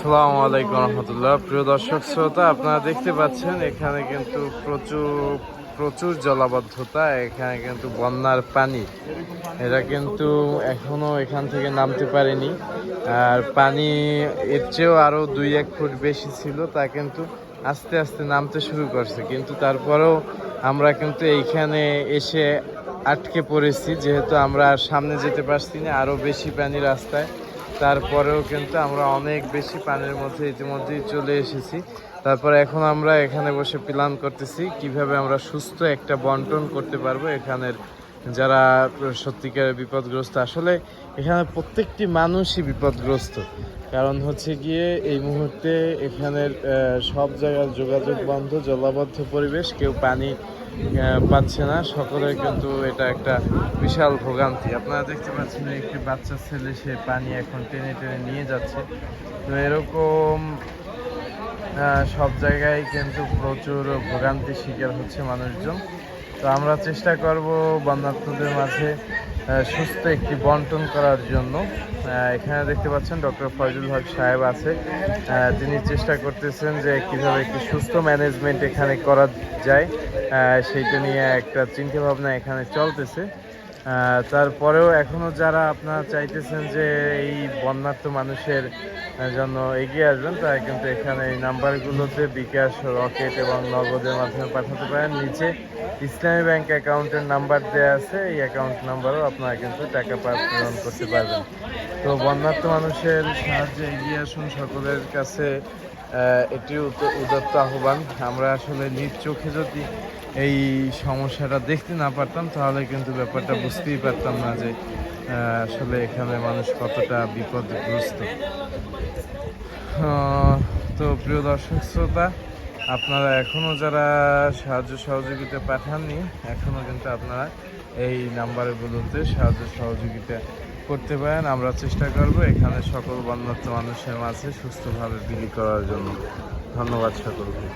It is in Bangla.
আসসালামু আলাইকুম রহমতুল্লাহ। প্রিয় দর্শক শ্রোতা, আপনারা দেখতে পাচ্ছেন, এখানে কিন্তু প্রচুর প্রচুর জলাবদ্ধতা, এখানে কিন্তু বন্যার পানি। এরা কিন্তু এখনও এখান থেকে নামতে পারেনি। আর পানি এর চেয়েও আরও দুই এক ফুট বেশি ছিল, তা কিন্তু আস্তে আস্তে নামতে শুরু করছে। কিন্তু তারপরেও আমরা কিন্তু এইখানে এসে আটকে পড়েছি, যেহেতু আমরা সামনে যেতে পারছি না আরও বেশি পানি রাস্তায়। তারপরেও কিন্তু আমরা অনেক বেশি পানির মধ্যে ইতিমধ্যেই চলে এসেছি। তারপর এখন আমরা এখানে বসে প্ল্যান করতেছি কীভাবে আমরা সুস্থ একটা বন্টন করতে পারব এখানের যারা সত্যিকারের বিপদগ্রস্ত, আসলে এখানে প্রত্যেকটি মানুষই বিপদগ্রস্ত। কারণ হচ্ছে গিয়ে এই মুহূর্তে এখানের সব জায়গার যোগাযোগ বন্ধ, জলাবদ্ধ পরিবেশ, কেউ পানি পাচ্ছে না। সকলের কিন্তু এটা একটা বিশাল ভোগান্তি। আপনারা দেখতে পাচ্ছেন একটি বাচ্চা ছেলে, সে পানি এখন টেনে টেনে নিয়ে যাচ্ছে। তো এরকম সব জায়গায় কিন্তু প্রচুর ভোগান্তির শিকার হচ্ছে মানুষজন। তো আমরা চেষ্টা করব বন্যার্থদের মাঝে সুস্থ একটি বন্টন করার জন্য। এখানে দেখতে পাচ্ছেন ডক্টর ফয়জুল হক সাহেব আছে। তিনি চেষ্টা করতেছেন যে কীভাবে একটি সুস্থ ম্যানেজমেন্ট এখানে করা যায়। সেইটা নিয়ে একটা চিন্তাভাবনা এখানে চলতেছে। তারপরেও এখনও যারা আপনারা চাইতেছেন যে এই বন্যার্থ মানুষের জন্য এগিয়ে আসবেন, তারা কিন্তু এখানে এই নাম্বারগুলোতে বিকাশ রকেট এবং নগদের মাধ্যমে পাঠাতে পারেন। নিচে ইসলামী ব্যাংক অ্যাকাউন্টের নাম্বার দেওয়া আছে, এই অ্যাকাউন্ট নাম্বারও আপনারা কিন্তু টাকা প্রেরণ করতে পারবেন। তো বন্যার্থ মানুষের সাহায্যে এগিয়ে আসুন সকলের কাছে এটি উদ- উদাত্ত আহ্বান। আমরা আসলে নিজ চোখে যদি এই সমস্যাটা দেখতে না পারতাম, তাহলে কিন্তু ব্যাপারটা বুঝতেই পারতাম না যে আসলে এখানে মানুষ কতটা বিপদগ্রস্ত। তো প্রিয় দর্শক শ্রোতা, আপনারা এখনও যারা সাহায্য সহযোগিতা পাঠাননি এখনও কিন্তু আপনারা এই নাম্বারগুলোতে সাহায্য সহযোগিতা করতে পারেন। আমরা চেষ্টা করব এখানে সকল বন্যার্থ মানুষের মাঝে সুস্থভাবে বিলি করার জন্য। ধন্যবাদ সকলকে।